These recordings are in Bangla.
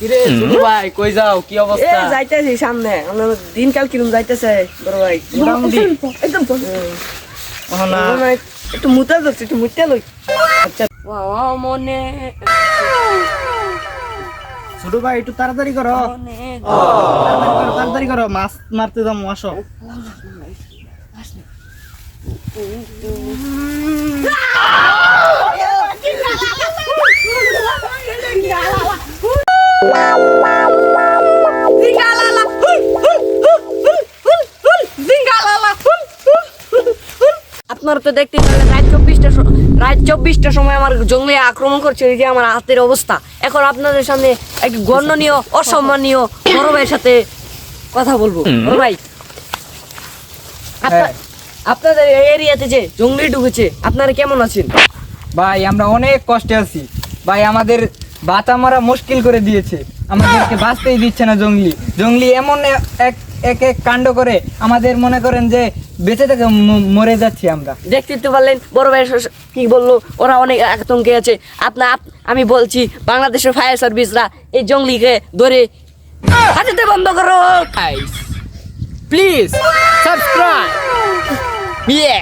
কিরে ছোট ভাই কই যাও কি এ যাইতেছি সামনে দিনকাল কিরম যাইতেছে বড় ভাই মোটামুটি একদম তো। ও না বড় ভাই, একটু মুতে ধরছি একটু মুতে লই আচ্ছা বাবা মনে ছোট ভাই একটু তাড়াতাড়ি করো মনে তাড়াতাড়ি করো তাড়াতাড়ি করো মাছ মারতে যাব আসো আপনারা তো দেখতে পেলেন রাত চব্বিশটা রাত চব্বিশটার সময় আমার জঙ্গলে আক্রমণ করছে এই যে আমার হাতের অবস্থা। এখন আপনাদের সামনে এক গণ্যনীয় অসম্মানীয় বড় ভাইয়ের সাথে কথা বলব। বড় ভাই হ্যাঁ। আপনাদের এরিয়াতে যে জঙ্গলি ঢুকেছে আপনারা কেমন আছেন? ভাই আমরা অনেক কষ্টে আছি। ভাই আমাদের বাতা মারা মুশকিল করে দিয়েছে। আমাদেরকে বাঁচতেই দিচ্ছে না জঙ্গলি। জঙ্গলি এমন এক এক এক কাণ্ড করে আমাদের মনে করেন যে বেঁচে থেকে মরে যাচ্ছি আমরা দেখতে তো পারলেন বড় ভাই কি বলল ওরা অনেক আতঙ্কে আছে আপনা আমি বলছি বাংলাদেশের ফায়ার সার্ভিসরা এই জঙ্গলিকে ধরে বন্ধ করো প্লিজ সাবস্ক্রাইব ইয়ে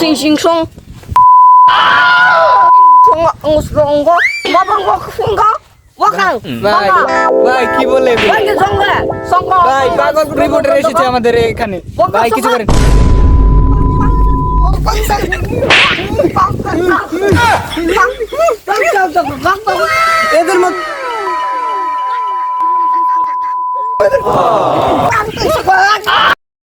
সিং সিং সং ভাই ভাই কি বলে ভাই এসেছে আমাদের এখানে। ভাই কিছু করেন। এদের মত